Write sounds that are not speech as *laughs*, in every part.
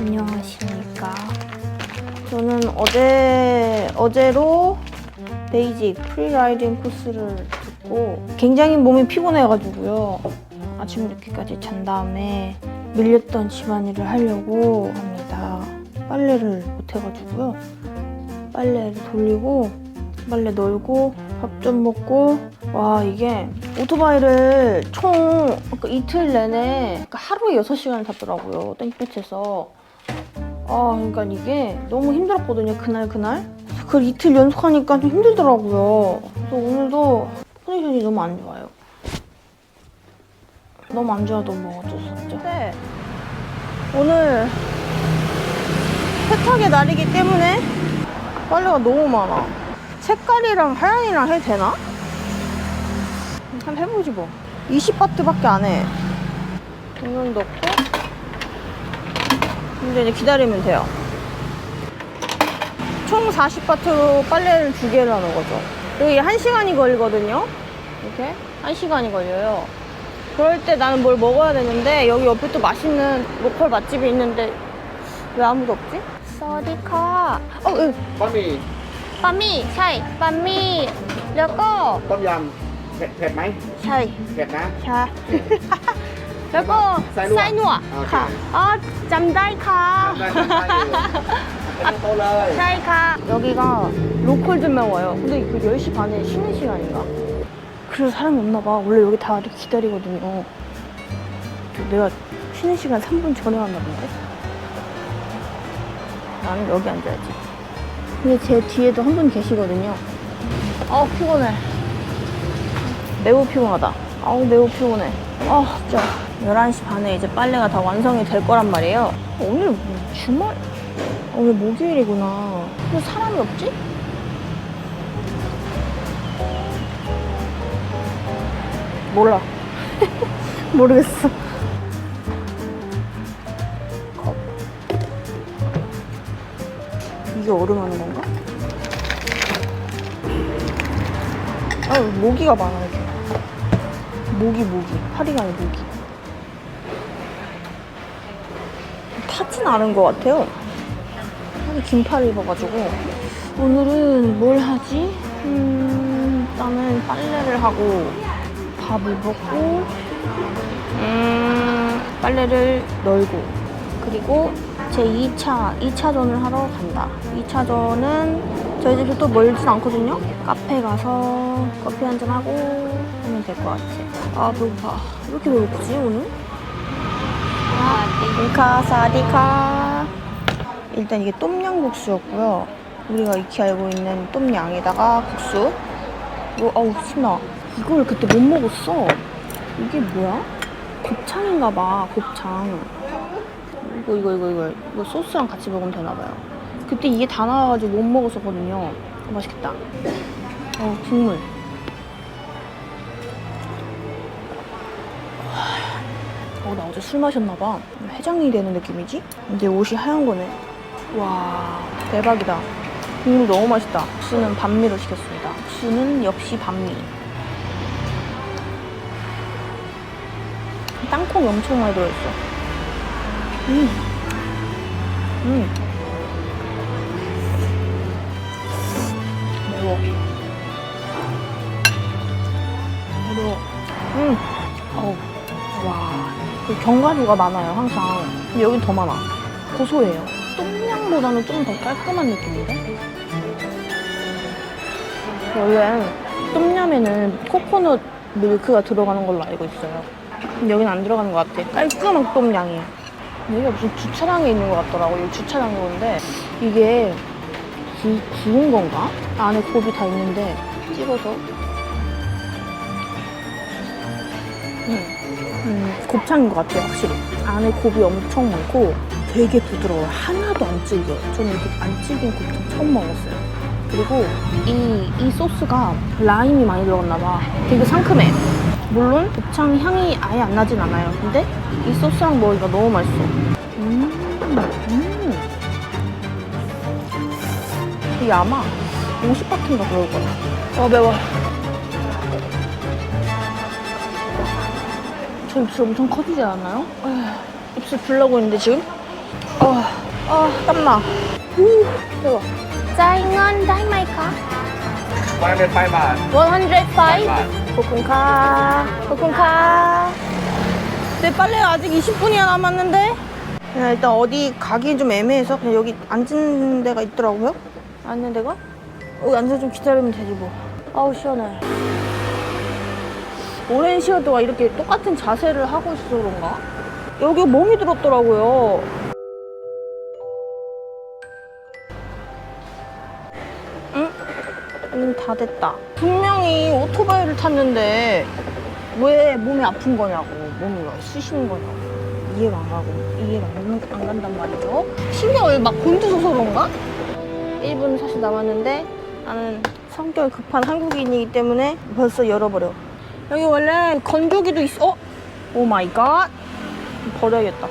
안녕하십니까. 저는 어제, 어제로 베이직 프리라이딩 코스를 듣고 굉장히 몸이 피곤해가지고요. 아침 늦게까지 잔 다음에 밀렸던 집안일을 하려고 합니다. 빨래를 못해가지고요. 빨래를 돌리고 빨래 널고 밥 좀 먹고 와 이게 오토바이를 총그 이틀 내내 그 하루에 6시간을 탔더라고요 땡볕에서 아 그러니까 이게 너무 힘들었거든요 그날 그날. 그걸 이틀 연속하니까 좀 힘들더라고요. 그래서 오늘도 컨디션이 너무 안 좋아요. 너무 안 좋아도 뭐 어쩔 수 없죠. 네. 오늘 세탁의 날이기 때문에 빨래가 너무 많아. 색깔이랑 하얀이랑 해도 되나? 한번 해보지 뭐. 20바트밖에 안해. 이건 넣고 이제 이제 기다리면 돼요 총 40바트로 빨래를 두 개를 하는 거죠 여기 1시간이 걸리거든요 이렇게 1시간이 걸려요 그럴 때 나는 뭘 먹어야 되는데 여기 옆에 또 맛있는 로컬 맛집이 있는데 왜 아무도 없지? 서디카 어, 응. บะหมี่ 빠미 샤이 빠미แล้วก็ ต้มยำเผ็ดเผ็ดไหม 샤이 เผ็ดนะ 샤 *laughs* แล้วก็ ไส้ลวก ไส้นัว โอเค ค่ะอ๋อจำได้ค่ะ ได้ได้ได้อยู่เป็นโตะเลย 샤이 카 여기가 로컬들만 와요 근데 그 10시 반에 쉬는 시간인가? 그래서 사람이 없나 봐 원래 여기 다 이렇게 기다리거든요 내가 쉬는 시간 3분 전에 왔나 본데? 나는 여기 앉아야지 근데 제 뒤에도 한 분 계시거든요 아 피곤해 매우 피곤하다 아우 매우 피곤해 아 진짜 *laughs* 11시 반에 이제 빨래가 다 완성이 될 거란 말이에요. 오늘 뭐 주말? 오늘 목요일이구나. 왜 사람이 없지? 몰라. *laughs* 모르겠어. 컵. 이게 얼음하는 건가? 아 모기가 많아 이렇게. 모기 모기. 파리가 아니라 모기 타진 않은 것 같아요. 긴팔을 입어가지고. 오늘은 뭘 하지? 음, 일단은 빨래를 하고 밥을 먹고 음, 빨래를 널고. 그리고 제 2차 2차전을 하러 간다. 2차전은 저희 집에서 또 멀진 않거든요? 카페 가서 커피 한잔 하고 하면 될 것 같아. 아 배고파. 왜 이렇게 배고프지 오늘? 사디카 사디카. 일단 이게 똠양국수였고요. 우리가 익히 알고 있는 똠양에다가 국수. 이거 어우 신나. 이걸 그때 못 먹었어. 이게 뭐야? 곱창인가 봐 곱창. 이거 이거 이거 이거. 이거 소스랑 같이 먹으면 되나 봐요. 그때 이게 다 나와가지고 못 먹었었거든요. 어, 맛있겠다. 어 국물 어, 나 어제 술 마셨나봐. 회장이 되는 느낌이지? 근데 옷이 하얀 거네. 와, 대박이다. 국물 너무 맛있다. 국수는 반미로 시켰습니다. 국수는 역시 반미. 땅콩이 엄청 많이 들어있어. 음. 음. 견과류가 많아요, 항상. 근데 여긴 더 많아. 고소해요. 똠양보다는 좀 더 깔끔한 느낌인데? 원래 똠얌에는 코코넛 밀크가 들어가는 걸로 알고 있어요. 근데 여긴 안 들어가는 것 같아. 깔끔한 똠양이에요. 여기가 무슨 주차장에 있는 것 같더라고. 여기 주차장에 오는데 이게 구, 구운 건가? 안에 곱이 다 있는데 찍어서 음, 곱창인 것 같아요, 확실히. 안에 곱이 엄청 많고 되게 부드러워요. 하나도 안 질겨요. 저는 이렇게 안 질긴 곱창 처음 먹었어요. 그리고 이, 이 소스가 라임이 많이 들어갔나 봐. 되게 상큼해. 물론 곱창 향이 아예 안 나진 않아요. 근데 이 소스랑 먹으니까 너무 맛있어. 음, 음. 이게 아마 50바트인가 그럴 거야. 어, 매워. 저 입술 엄청 커지지 않아요? 에휴, 입술 불려고 했는데 지금? 아, 아 땀나. 우, 대박. 짜잉원 다이마이카. 105만. 105. 고쿤카. 고쿤카. 내 빨래 아직 20분이야 남았는데? 그냥 일단 어디 가기엔 좀 애매해서 그냥 여기 앉은 데가 있더라고요. 앉는 데가? 여기 앉아서 좀 기다리면 되지 뭐. 아우 시원해. 동안 이렇게 똑같은 자세를 하고 있어서 그런가? 여기 멍이 들었더라고요. 응? 음, 다 됐다. 분명히 오토바이를 탔는데 왜 몸이 아픈 거냐고, 몸이 왜 쑤시는 거냐고. 이해가 안 가고, 이해가 안, 안 간단 말이죠. 신경을 막 곤두서서 그런가? 1분 사실 남았는데 나는 성격 급한 한국인이기 때문에 벌써 열어버려. 여기 원래 건조기도 있어. 어? 오 마이 갓. 버려야겠다.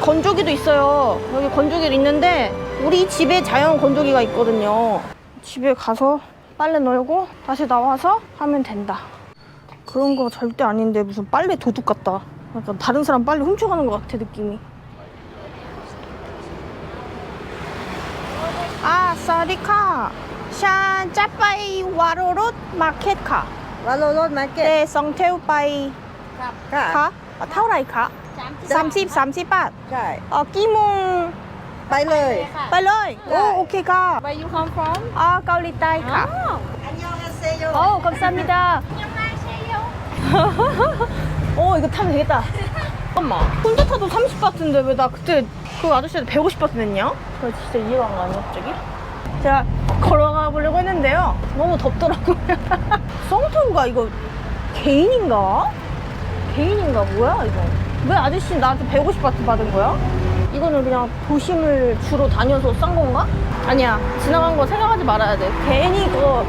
건조기도 있어요. 여기 건조기도 있는데 우리 집에 자연 건조기가 있거든요. 집에 가서 빨래 널고 다시 나와서 하면 된다. 그런 거 절대 아닌데 무슨 빨래 도둑 같다. 약간 다른 사람 빨래 훔쳐가는 것 같아 느낌이. 아, 사디카. 샨 짜빠이 와로롯 마켓카. วาโลรถมาเก็ต 네, 성태우 빠이 ค่ะ 카. 아, 타오라이 카. 30, 30 바트. ใช่ 어, 끼몽 ไปเลย ไปเลย ได้ 오, 오케이 가. Where you come from? 아, 가올리 따이 가. อันยองอาเซโย 어, 감사합니다. *laughs* 어, 이거 타면 되겠다. 잠깐만. 혼자 타도 30바트인데 왜 나 그때 그 아저씨한테 150바트 냈냐? 저 진짜 이해가 안 가네, 갑자기. 제가 걸어 했는데요. 너무 덥더라고요. *laughs* 썸투가 이거 개인인가? 개인인가? 뭐야, 이거? 왜 아저씨 나한테 150바트 받은 거야? 이거는 그냥 도심을 주로 다녀서 싼 건가? 아니야. 지나간 거 생각하지 말아야 돼. 괜히 그거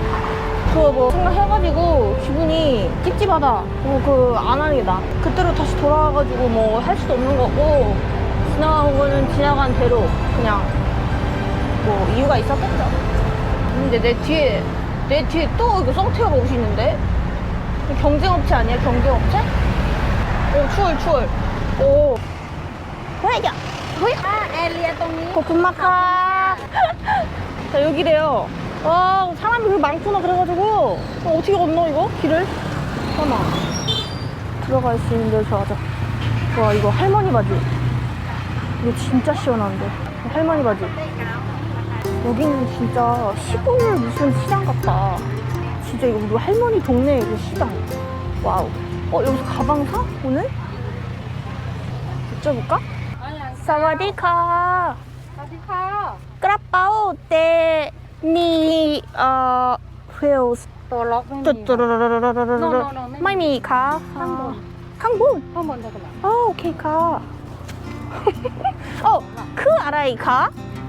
그거 뭐 생각해가지고 기분이 찝찝하다. 뭐그안 하는 게 나. 그때로 다시 돌아와가지고 뭐 할 수도 없는 거고 지나간 거는 지나간 대로 그냥 뭐 이유가 있었겠죠. 근데 내 뒤에 내 뒤에 또 이거 성태가 오시는데? 경쟁업체 아니야 경쟁업체? 오 추월 추월. 오. 보여줘. 보여. 아 엘리야 똥이. 고구마카 자 여기래요. 와 아, 사람이 그렇게 많구나 그래가지고. 어, 어떻게 건너 이거? 길을? 하나 들어갈 수 있는 데서 가자. 와 이거 할머니 바지. 이거 진짜 시원한데. 할머니 바지. 여기는 진짜 시골 무슨 시장 같다. 진짜 이거 우리 할머니 동네 이거 시장. 와우. 어, 여기서 가방 사? 오늘? 여쭤볼까? 사와디카. 사와디카. 크라파오 때, 니, 어, 회오스. 또라라라라라라라라. 마이미 가. 아. 한번. 한번. 한번 잠깐만. 아, 오케이 가. *laughs* 어, 그 아라이 가? างบน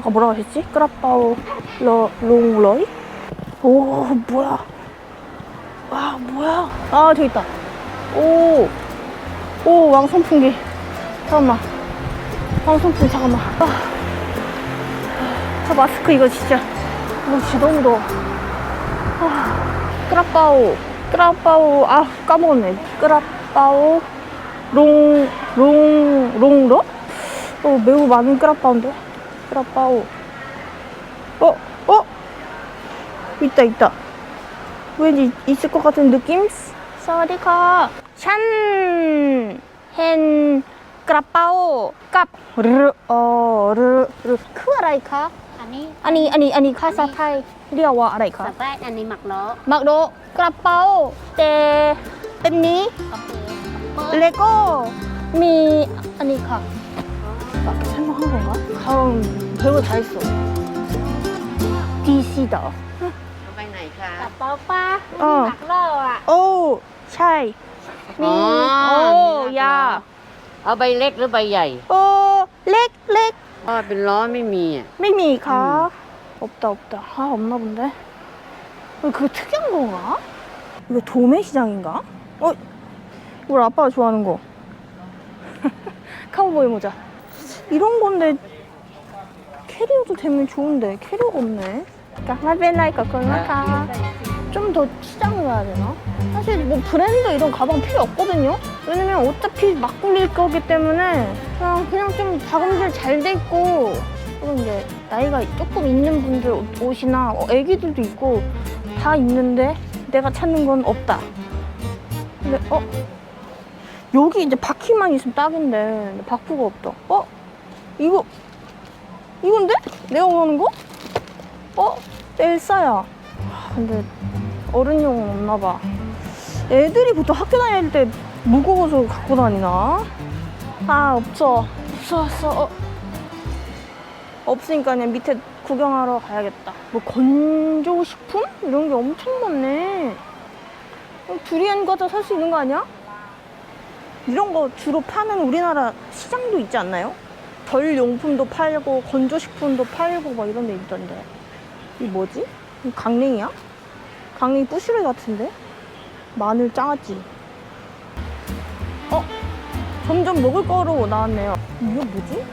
아까 뭐라고 하셨지? 끄라빠오 러, 롱러이? 오 뭐야 와 뭐야 아 저기 있다 오, 오 왕선풍기 잠깐만 방송품 잠깐만. 아, 아, 마스크 이거 진짜 이거 진짜 너무 더워. 아, 끄라빠오, 끄라빠오, 아 까먹었네. 끄라빠오, 롱, 롱, 롱러? 어 매우 많은 끄라빠오인데. プラパをおおいたいた上に石こかつんどきんすさわりかシャンへんกระเป๋ากับรือโอรือรือคืออะไรคะอันนี้อันนี้อันนี้อันนี้ภาษาไทยเรียกว่าอะไรคะแรกอันนี้หมักโลหมักโลกระเป๋าเตเป็นนี้เลโก้มีอันนี้ค่ะ 설명한 건가? 가음 별거 다 있어 DC다 เอาไปไหนคะ กระเป๋าป้า เออ หมักล้ออ่ะ 오ใช่มี อ๋อ โอ้ มีหลาก ยา ล้อ เอาใบเล็กหรือใบใหญ่ โอ้เล็กเล็ก เอ ก็เป็นล้อไม่มีอ่ะ 미미 가 없다 없다 아 없나 본데 어, 그거 특이한 건가? 이거 도매시장인가? 어? 우리 아빠가 좋아하는 거 *laughs* 카우보이 모자 이런 건데 캐리어도 되면 좋은데 캐리어가 없네 그러니까 좀더 시장을 가야 되나? 사실 뭐 브랜드 이런 가방 필요 없거든요 왜냐면 어차피 막 굴릴 거기 때문에 그냥, 그냥 좀 박음질 잘 돼 있고 그리고 이제 나이가 조금 있는 분들 옷- 옷이나 어, 애기들도 있고 다 있는데 내가 찾는 건 없다. 근데 어 여기 이제 바퀴만 있으면 딱인데 바퀴가 없다. 어 이거 이건데 내가 원하는 거? 어 엘사야. 아, 근데 어른용은 없나 봐. 애들이 보통 학교 다닐 때 무거워서 갖고 다니나? 아 없어 없어 없어 어. 없으니까 그냥 밑에 구경하러 가야겠다. 뭐 건조식품 이런 게 엄청 많네. 어, 두리안 과자 살 수 있는 거 아니야? 이런 거 주로 파는 우리나라 시장도 있지 않나요? 절 용품도 팔고 건조식품도 팔고 막 이런 데 있던데. 이 뭐지? 이 강냉이야? 강냉이 부시레 같은데? 마늘 장아찌. 어? 점점 먹을 거로 나왔네요. 이거 뭐지?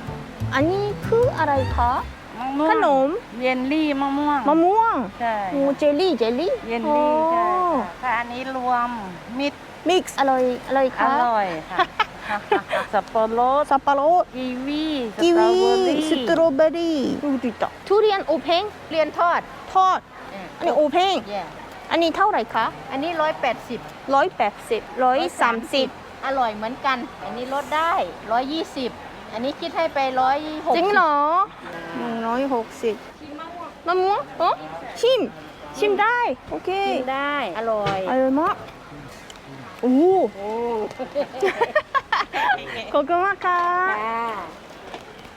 아니 그 아라이카 มะม่ว ข ง นม เยลลี่มะม่วง มะม่วง ใช่ โอ้เจลลี่เจลลี่ เยลลี่ใช่ค่ะถ้าอันนี้รวมมิตร มิกซ์อร่อยอร่อย อ ค่ะ ร่อยค่ะ สับปะรดสับปะรดกีวีกีวีสตรอเบอรี่ดูดิต่อทุเรียนอูเพ่งเรียนทอดทอด อันนี้อูเพ่งอันนี้เท่าไหร่คะ อันนี้ร้อยแปดสิบร้อยแปดสิบร้อยสามสิบอร่อยเหมือนกัน อันนี้ลดได้ร้อยยี่สิบอันนี้คิดให้ไปร้อยหกจริงเหรอหนึ่งร้อยหกสิบมะม่วงอ๋อชิม ชิมได้ โอเค ชิมได้ อร่อย อร่อยมากโอ้โห ขอบคุณมากค่ะ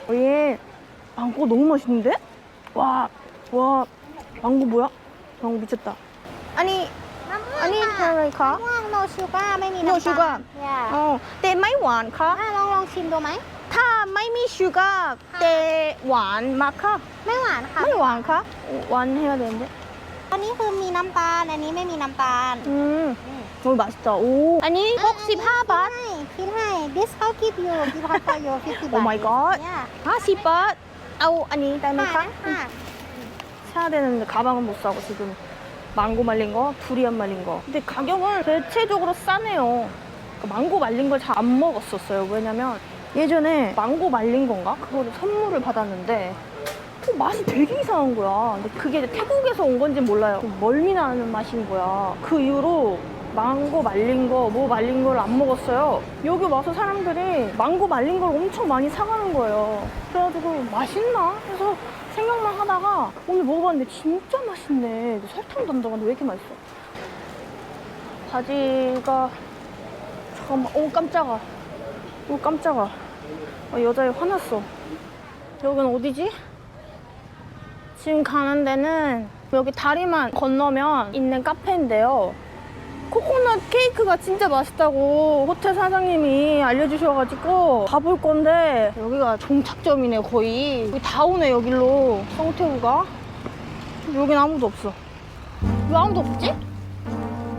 어, 예. 망고 너무 맛있는데? 와, 와, 망고 뭐야? 망고 미쳤다. 아니, 아니, 가? ม่วงโนชูก้าไม่มี โน น้ำตาล ชูก้า อย่า 어, 때 마이 완 가? อ่ะลองลองชิมดูไหม 타 마이 미 슈가 때 완 마카? ไม่หวานค่ะ 마이 완 가? 어, 완 해야 되는데. อันนี้คือมีน้ำตาล อันนี้ไม่มีน้ำตาล 음, 너무 맛있다. 오. 아니 혹시 파밭? 필하이, This I'll give you. Give her for you 50 baht. 오 마이 갓. Yeah. 40밭. 아우 아니 딸매카. 사야 되는데 가방은 못 사고 지금 망고 말린 거, 두리안 말린 거. 근데 가격은 대체적으로 싸네요. 그러니까 망고 말린 걸 잘 안 먹었었어요. 왜냐면 예전에 망고 말린 건가? 그거를 선물을 받았는데 어, 맛이 되게 이상한 거야. 근데 그게 태국에서 온 건지 몰라요. 멀미 나는 맛인 거야. 그 이후로 망고 말린 거, 뭐 말린 걸 안 먹었어요. 여기 와서 사람들이 망고 말린 걸 엄청 많이 사가는 거예요. 그래가지고 맛있나? 해서 생각만 하다가 오늘 먹어봤는데 진짜 맛있네. 안 들어갔는데 왜 이렇게 맛있어? 바지가 잠깐만, 오 깜짝아. 오 깜짝아. 아, 여자애 화났어. 여기는 어디지? 지금 가는 데는 여기 다리만 건너면 있는 카페인데요. 코코넛 케이크가 진짜 맛있다고 호텔 사장님이 알려주셔가지고 가볼 건데 여기가 종착점이네 거의. 여기 다 오네 여기로. 성태우가. 여긴 아무도 없어. 왜 아무도 없지?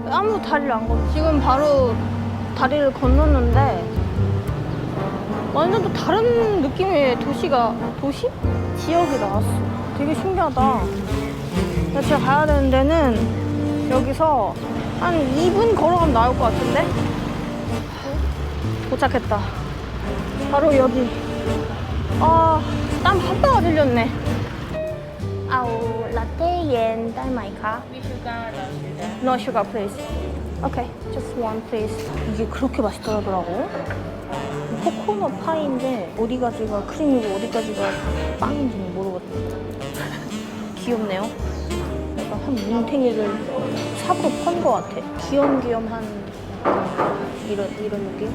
왜 아무도 다리를 안 건너? 지금 바로 다리를 건넜는데 완전 또 다른 느낌의 도시가 도시? 지역이 나왔어. 되게 신기하다. 제가 가야 되는 데는 여기서 한 2분 걸어가면 나올 것 같은데? 도착했다. 바로 여기. 아, 땀 한 방울 흘렸네. 아우, 라떼 엔 딸마이카. No sugar, please. Okay, just 이게 그렇게 맛있더라더라고. 코코넛 파인데 어디까지가 크림이고 어디까지가 빵인지는 모르겠어. *laughs* 귀엽네요. 약간 한 뭉탱이를 삽으로 펀것 같아. 귀염귀염한 이런 이런 느낌.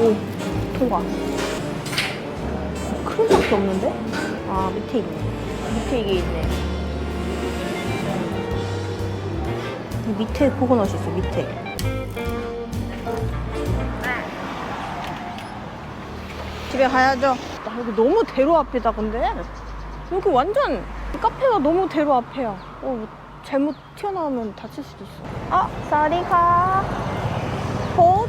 오 통과. 크림밖에 없는데? 아 밑에 있네. 밑에 이게 있네. 이 밑에 코코넛이 있어 밑에. 집에 가야죠. 나 여기 너무 대로 앞이다 근데. 여기 완전 카페가 너무 대로 앞이야. 어, 뭐 잘못 튀어나오면 다칠 수도 있어. 아, 사리카. 봇